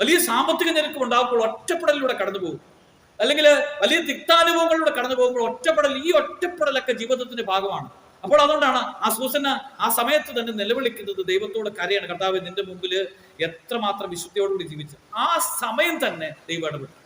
വലിയ സാമ്പത്തിക ഞെരുക്കം ഉണ്ടാകുമ്പോൾ ഒറ്റപ്പെടലിലൂടെ കടന്നു പോകും. അല്ലെങ്കിൽ വലിയ തിക്താനുഭവങ്ങളിലൂടെ കടന്നു പോകുമ്പോൾ ഒറ്റപ്പെടൽ ഈ ഒറ്റപ്പെടലൊക്കെ ജീവിതത്തിന്റെ ഭാഗമാണ്. അപ്പോൾ അതുകൊണ്ടാണ് ആ സൂസന ആ സമയത്ത് തന്നെ നിലവിളിക്കുന്നത് ദൈവത്തോട് കരയാണ്. കർത്താവ് നിന്റെ മുമ്പിൽ എത്രമാത്രം വിശുദ്ധിയോടുകൂടി ജീവിച്ചു. ആ സമയം തന്നെ ദൈവം ഇടപെട്ടു.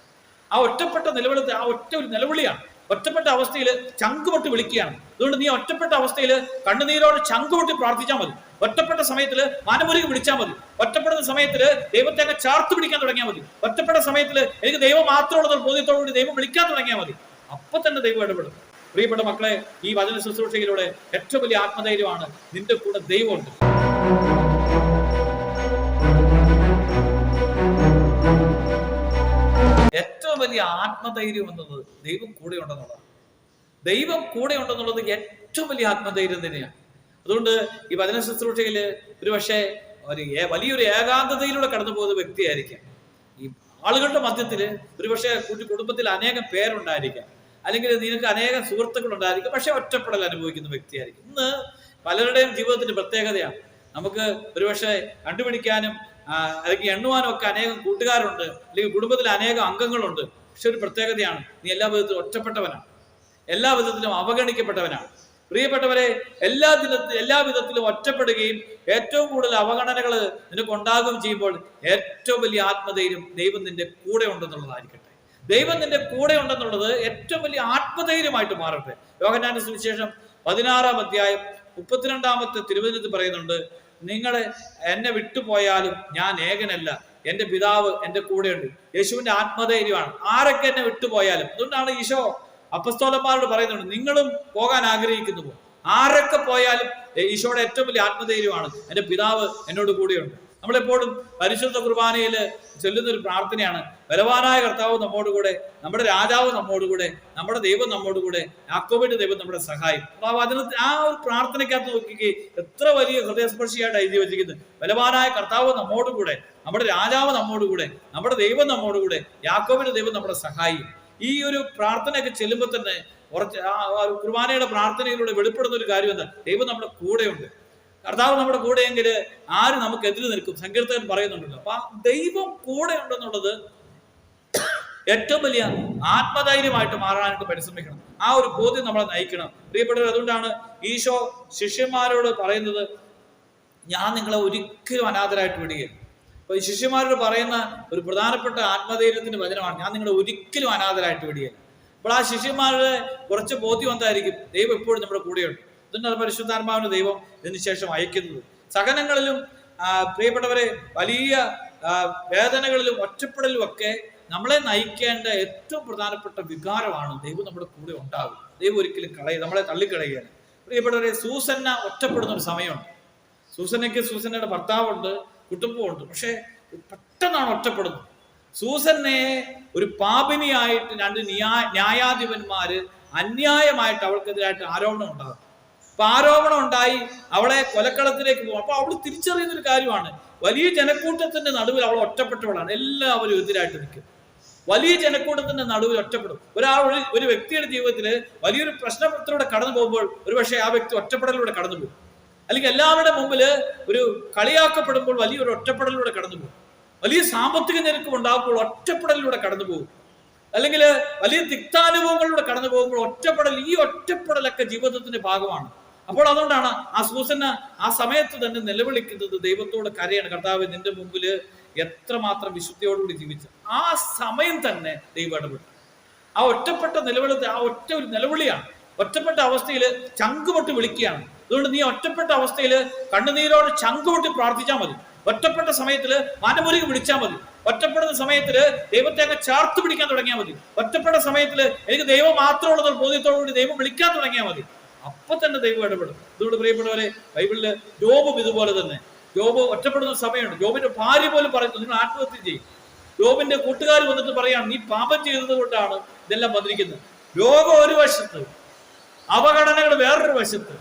ആ ഒറ്റപ്പെട്ട നിലവിളി ആ ഒറ്റ ഒരു നിലവിളിയാണ്. ഒറ്റപ്പെട്ട അവസ്ഥയിൽ ചങ്കുപൊട്ട് വിളിക്കുകയാണ്. അതുകൊണ്ട് നീ ഒറ്റപ്പെട്ട അവസ്ഥയിൽ കണ്ണുനീരോട് ചങ്കുപൊട്ടി പ്രാർത്ഥിച്ചാൽ മതി. ഒറ്റപ്പെട്ട സമയത്തിൽ മാനമുരുകി വിളിച്ചാൽ മതി. ഒറ്റപ്പെടുന്ന സമയത്തിൽ ദൈവത്തെ അങ്ങ് ചാർത്ത് പിടിക്കാൻ തുടങ്ങിയാൽ മതി. ഒറ്റപ്പെട്ട സമയത്തിൽ എനിക്ക് ദൈവം മാത്രമുള്ളതൊരു ബോധ്യത്തോടു കൂടി ദൈവം വിളിക്കാൻ തുടങ്ങിയാൽ മതി. അപ്പൊ തന്നെ ദൈവം ഇടപെടും. പ്രിയപ്പെട്ട മക്കളെ ഈ വചന ശുശ്രൂഷയിലൂടെ ഏറ്റവും വലിയ ആത്മധൈര്യമാണ് നിന്റെ കൂടെ ദൈവമുണ്ട്. ഏറ്റവും വലിയ ആത്മധൈര്യം എന്നുള്ളത് ദൈവം കൂടെ ഉണ്ടെന്നുള്ളതാണ്. ദൈവം കൂടെ ഉണ്ടെന്നുള്ളത് ഏറ്റവും വലിയ ആത്മധൈര്യം തന്നെയാണ്. അതുകൊണ്ട് ഈ വചന ശുശ്രൂഷയിൽ ഒരു പക്ഷേ ഒരു വലിയൊരു ഏകാന്തതയിലൂടെ കടന്നു പോകുന്ന വ്യക്തിയായിരിക്കാം. ഈ ആളുകളുടെ മധ്യത്തിൽ ഒരു പക്ഷേ കുടുംബത്തിൽ അനേകം പേരുണ്ടായിരിക്കാം. അല്ലെങ്കിൽ നിനക്ക് അനേകം സുഹൃത്തുക്കൾ ഉണ്ടായിരിക്കും പക്ഷെ ഒറ്റപ്പെടൽ അനുഭവിക്കുന്ന വ്യക്തിയായിരിക്കും. ഇന്ന് പലരുടെയും ജീവിതത്തിന്റെ പ്രത്യേകതയാണ്. നമുക്ക് ഒരുപക്ഷെ കണ്ടുപിടിക്കാനും ആ, എണ്ണുവാനൊക്കെ അനേകം കൂട്ടുകാരുണ്ട് അല്ലെങ്കിൽ കുടുംബത്തിൽ അനേകം അംഗങ്ങളുണ്ട്. പക്ഷെ ഒരു പ്രത്യേകതയാണ് നീ എല്ലാ വിധത്തിലും ഒറ്റപ്പെട്ടവനാണ്. എല്ലാ വിധത്തിലും അവഗണിക്കപ്പെട്ടവനാണ്. പ്രിയപ്പെട്ടവരെ എല്ലാ ദിനത്തിലും എല്ലാ വിധത്തിലും ഒറ്റപ്പെടുകയും ഏറ്റവും കൂടുതൽ അവഗണനകൾ നിനക്ക് ഉണ്ടാകുകയും ചെയ്യുമ്പോൾ ഏറ്റവും വലിയ ആത്മധൈര്യം ദൈവം നിന്റെ കൂടെ ഉണ്ടെന്നുള്ളതായിരിക്കട്ടെ. ദൈവം നിന്റെ കൂടെ ഉണ്ടെന്നുള്ളത് ഏറ്റവും വലിയ ആത്മധൈര്യമായിട്ട് മാറട്ടെ. യോഹനാന്റെ സുവിശേഷം പതിനാറാം അധ്യായം മുപ്പത്തിരണ്ടാമത്തെ തിരുവനന്തപുരത്ത് പറയുന്നുണ്ട് നിങ്ങൾ എന്നെ വിട്ടുപോയാലും ഞാൻ ഏകനല്ല. എന്റെ പിതാവ് എന്റെ കൂടെയുണ്ട്. യേശുവിന്റെ ആത്മധൈര്യമാണ്. ആരൊക്കെ എന്നെ വിട്ടുപോയാലും. അതുകൊണ്ടാണ് ഈശോ അപ്പസ്തോലന്മാരോട് പറയുന്നുണ്ട് നിങ്ങളും പോകാൻ ആഗ്രഹിക്കുന്നു. ആരൊക്കെ പോയാലും ഈശോയുടെ ഏറ്റവും വലിയ ആത്മധൈര്യമാണ്. എന്റെ പിതാവ് എന്നോട് കൂടെയുണ്ട്. നമ്മളെപ്പോഴും പരിശുദ്ധ കുർബാനയിൽ ചൊല്ലുന്ന ഒരു പ്രാർത്ഥനയാണ്. ബലവാനായ കർത്താവ് നമ്മോട് കൂടെ നമ്മുടെ രാജാവ് നമ്മോട് കൂടെ നമ്മുടെ ദൈവം നമ്മോട് കൂടെ യാക്കോബിന്റെ ദൈവം നമ്മുടെ സഹായം. ആ വചന ആ ഒരു പ്രാർത്ഥനയ്ക്കകത്ത് നോക്കിക്കേ എത്ര വലിയ ഹൃദയസ്പർശിയായിട്ട് എഴുതി വെച്ചിരിക്കുന്നത് ബലവാനായ കർത്താവ് നമ്മോട് കൂടെ നമ്മുടെ രാജാവ് നമ്മോട് കൂടെ നമ്മുടെ ദൈവം നമ്മോട് കൂടെ യാക്കോബിന്റെ ദൈവം നമ്മുടെ സഹായി. ഈ ഒരു പ്രാർത്ഥനയൊക്കെ ചെല്ലുമ്പോൾ തന്നെ കുർബാനയുടെ പ്രാർത്ഥനയിലൂടെ വെളിപ്പെടുന്ന ഒരു കാര്യം എന്താ? ദൈവം നമ്മുടെ കൂടെയുണ്ട്. കർത്താവ് നമ്മുടെ കൂടെയെങ്കിൽ ആര് നമുക്ക് എതിര് നിൽക്കും? സങ്കീർത്തകൻ പറയുന്നുണ്ടല്ലോ. അപ്പൊ ദൈവം കൂടെ ഉണ്ടെന്നുള്ളത് ഏറ്റവും വലിയ ആത്മധൈര്യമായിട്ട് മാറാനായിട്ട് പരിശ്രമിക്കണം. ആ ഒരു ബോധ്യം നമ്മളെ നയിക്കണം. പ്രിയപ്പെട്ടവർ അതുകൊണ്ടാണ് ഈശോ ശിഷ്യന്മാരോട് പറയുന്നത് ഞാൻ നിങ്ങളെ ഒരിക്കലും അനാഥരായിട്ട് വിടുകയില്ല. അപ്പൊ ശിഷ്യന്മാരോട് പറയുന്ന ഒരു പ്രധാനപ്പെട്ട ആത്മധൈര്യത്തിന്റെ വചനമാണ് ഞാൻ നിങ്ങളെ ഒരിക്കലും അനാഥരായിട്ട് വിടുകയില്ല. അപ്പോൾ ആ ശിഷ്യന്മാരുടെ കുറച്ച് ബോധ്യം എന്തായിരിക്കും? ദൈവം എപ്പോഴും നമ്മുടെ കൂടെയുണ്ട്. അതുകൊണ്ടാണ് പരിശുദ്ധാത്മാവിന് ദൈവം ഇതിനുശേഷം അയക്കുന്നത്. സഹനങ്ങളിലും പ്രിയപ്പെട്ടവരെ വലിയ വേദനകളിലും ഒറ്റപ്പെടലും ഒക്കെ നമ്മളെ നയിക്കേണ്ട ഏറ്റവും പ്രധാനപ്പെട്ട വികാരമാണ് ദൈവം നമ്മുടെ കൂടെ ഉണ്ടാകും ദൈവം ഒരിക്കലും കളയ നമ്മളെ തള്ളിക്കളയുകയാണ്. പ്രിയപ്പെട്ടവരെ സൂസന്ന ഒറ്റപ്പെടുന്ന ഒരു സമയമുണ്ട്. സൂസനയ്ക്ക് സൂസനയുടെ ഭർത്താവുണ്ട് കുടുംബമുണ്ട് പക്ഷേ പെട്ടെന്നാണ് ഒറ്റപ്പെടുന്നത്. സൂസനെ ഒരു പാപിനിയായിട്ട് രണ്ട് ന്യാ- ന്യായാധിപന്മാര് അന്യായമായിട്ട് അവൾക്കെതിരായിട്ട് ആരോപണം ഉണ്ടാകും അപ്പൊ ആരോപണം ഉണ്ടായി. അവളെ കൊലക്കളത്തിലേക്ക് പോകും. അപ്പൊ അവൾ തിരിച്ചറിയുന്ന ഒരു കാര്യമാണ്. വലിയ ജനക്കൂട്ടത്തിന്റെ നടുവിൽ അവൾ ഒറ്റപ്പെട്ടവളാണ്. എല്ലാവരും എതിരായിട്ട് നിൽക്കും. വലിയ ജനക്കൂട്ടത്തിന്റെ നടുവിൽ ഒറ്റപ്പെടും. ഒരാൾ ഒരു വ്യക്തിയുടെ ജീവിതത്തിൽ വലിയൊരു പ്രശ്നത്തിലൂടെ കടന്നു പോകുമ്പോൾ ഒരുപക്ഷെ ആ വ്യക്തി ഒറ്റപ്പെടലിലൂടെ കടന്നു പോകും. അല്ലെങ്കിൽ എല്ലാവരുടെ മുമ്പിൽ ഒരു കളിയാക്കപ്പെടുമ്പോൾ വലിയൊരു ഒറ്റപ്പെടലിലൂടെ കടന്നു പോകും. വലിയ സാമ്പത്തിക ഞെരുക്കം ഉണ്ടാകുമ്പോൾ ഒറ്റപ്പെടലിലൂടെ കടന്നു പോകും. അല്ലെങ്കിൽ വലിയ തിക്താനുഭവങ്ങളിലൂടെ കടന്നു പോകുമ്പോൾ ഒറ്റപ്പെടൽ ഈ ഒറ്റപ്പെടലൊക്കെ ജീവിതത്തിന്റെ ഭാഗമാണ്. അപ്പോൾ അതുകൊണ്ടാണ് ആ സൂസന ആ സമയത്ത് തന്നെ നിലവിളിക്കുന്നത് ദൈവത്തോട് കരയാണ്. കർത്താവ് നിന്റെ മുമ്പിൽ എത്രമാത്രം വിശുദ്ധിയോടുകൂടി ജീവിച്ചു. ആ സമയം തന്നെ ദൈവം ഇടപെട്ടു. ആ ഒറ്റപ്പെട്ട നിലവിളി ആ ഒറ്റ ഒരു നിലവിളിയാണ്. ഒറ്റപ്പെട്ട അവസ്ഥയിൽ ചങ്കുപൊട്ടി വിളിക്കുകയാണ്. അതുകൊണ്ട് നീ ഒറ്റപ്പെട്ട അവസ്ഥയിൽ കണ്ണുനീരോട് ചങ്കുപൊട്ടി പ്രാർത്ഥിച്ചാൽ മതി. ഒറ്റപ്പെട്ട സമയത്തിൽ മനമുരുകി വിളിച്ചാൽ മതി. ഒറ്റപ്പെടുന്ന സമയത്തിൽ ദൈവത്തെ അങ്ങ് ചേർത്ത് പിടിക്കാൻ തുടങ്ങിയാൽ മതി. ഒറ്റപ്പെട്ട സമയത്തിൽ എനിക്ക് ദൈവം മാത്രമുള്ളത് ബോധ്യത്തോടുകൂടി ദൈവം വിളിക്കാൻ തുടങ്ങിയാൽ മതി. അപ്പൊ തന്നെ ദൈവം ഇടപെടും. അതുകൊണ്ട് പ്രിയപ്പെട്ടവരെ ബൈബിളിൽ ജോബും ഇതുപോലെ തന്നെ. ജോബ് ഒറ്റപ്പെടുന്ന സമയമുണ്ട്. ജോബിന്റെ ഭാര്യ പോലും പറയുന്നു നിങ്ങൾ ആത്മഹത്യ ചെയ്യും. ജോബിന്റെ കൂട്ടുകാർ വന്നിട്ട് പറയാണ് നീ പാപം ചെയ്തത് കൊണ്ടാണ് ഇതെല്ലാം വന്നിരിക്കുന്നത്. ലോകം ഒരു വശത്ത് അവഗണനകൾ വേറൊരു വശത്ത്.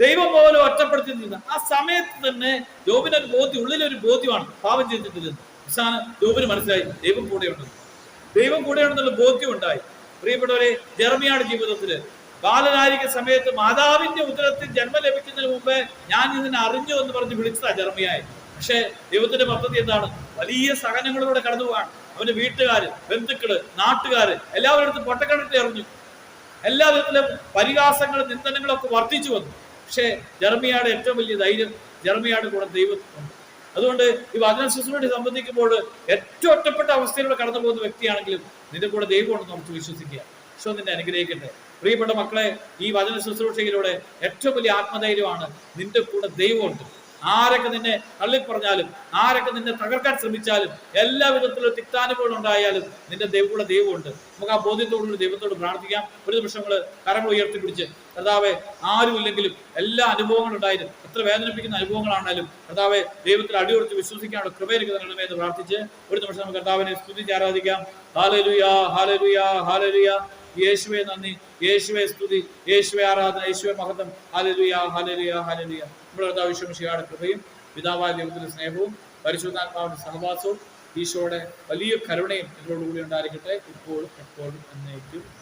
ദൈവം പോലും ഒറ്റപ്പെടുത്തി നിന്ന ആ സമയത്ത് തന്നെ ജോബിന് ഒരു ബോധ്യം ഉള്ളിലൊരു ബോധ്യമാണ് പാപം ചെയ്തിട്ടില്ലെന്ന് അവസാനം ജോബിന് മനസ്സിലായി ദൈവം കൂടെയുണ്ടെന്ന് ദൈവം കൂടെയുണ്ടെന്നുള്ള ബോധ്യം ഉണ്ടായി. പ്രിയപ്പെട്ടവരെ ജർമ്മിയാണ് ജീവിതത്തിൽ ബാലനായിരിക്കുന്ന സമയത്ത് മാതാവിന്റെ ഉദരത്തിൽ ജന്മം ലഭിക്കുന്നതിന് മുമ്പ് ഞാൻ ഇതിനെ അറിഞ്ഞു എന്ന് പറഞ്ഞ് വിളിച്ചതാ ജർമ്മിയായി. പക്ഷേ ദൈവത്തിന്റെ പദ്ധതി എന്താണ്? വലിയ സഹനങ്ങളിലൂടെ കടന്നു പോവാണ്. അവന്റെ വീട്ടുകാര് ബന്ധുക്കൾ നാട്ടുകാര് എല്ലാവരുടെ പൊട്ടക്കണത്തിൽ എറിഞ്ഞു. എല്ലാ വിധത്തിലും പരിഹാസങ്ങളും നിന്ദനങ്ങളും ഒക്കെ വർദ്ധിച്ചു വന്നു. പക്ഷേ ജർമിയുടെ ഏറ്റവും വലിയ ധൈര്യം ജർമിയുടെ കൂടെ ദൈവത്തിനുണ്ട്. അതുകൊണ്ട് ഈ വചന ശുശ്രൂഷയെ സംബന്ധിക്കുമ്പോൾ ഏറ്റവും ഒറ്റപ്പെട്ട അവസ്ഥയിലൂടെ കടന്നു പോകുന്ന വ്യക്തിയാണെങ്കിലും നിന്റെ കൂടെ ദൈവമുണ്ടെന്ന് നമുക്ക് വിശ്വസിക്കുക. ഈശോ നിന്നെ അനുഗ്രഹിക്കട്ടെ. പ്രിയപ്പെട്ട മക്കളെ ഈ വചന ശുശ്രൂഷയിലൂടെ ഏറ്റവും വലിയ ആത്മധൈര്യമാണ് നിന്റെ കൂടെ ദൈവമുണ്ട് ആരൊക്കെ നിന്നെ തള്ളിപ്പറഞ്ഞാലും ആരൊക്കെ നിന്നെ തകർക്കാൻ ശ്രമിച്ചാലും എല്ലാ വിധത്തിലുള്ള തിക്താനുഭവം ഉണ്ടായാലും നിന്റെ ദൈവമുള്ള ദൈവമുണ്ട് നമുക്ക് ആ ബോധ്യത്തോടുള്ള ദൈവത്തോട് പ്രാർത്ഥിക്കാം. ഒരു നിമിഷം നമ്മൾ കരങ്ങൾ ഉയർത്തിപ്പിടിച്ച് കർത്താവെ ആരുമില്ലെങ്കിലും എല്ലാ അനുഭവങ്ങളും ഉണ്ടായാലും എത്ര വേദനിപ്പിക്കുന്ന അനുഭവങ്ങളാണെങ്കിലും കർത്താവെ ദൈവത്തിൽ അടിയുറച്ച് വിശ്വസിക്കാനുള്ള കൃപയിലേക്ക് നൽകണമേ എന്ന് പ്രാർത്ഥിച്ച് ഒരു നിമിഷം നമുക്ക് കർത്താവിനെ സ്തുതിച്ച് ആരാധിക്കാം. ഹാലലുയാ ഹാലലുയാ ഹാലലുയാ യേശുവെ നന്ദി. യേശുവെ സ്തുതി. യേശുവെ ആരാധന. യേശുവെ മഹത്വം. ഹലലിയ ഹലലിയ ഹലലിയ നമ്മുടെ കർത്താവ് വിശ്വമിഷിയുടെ കൃപയും പിതാവായ ദൈവത്തിന്റെ സ്നേഹവും പരിശുദ്ധാത്മാവിന്റെ സഹവാസവും ഈശോയുടെ വലിയ കരുണയും എന്നോടുകൂടി ഉണ്ടായിരിക്കട്ടെ. ഇപ്പോഴും എപ്പോഴും എന്നേക്കും.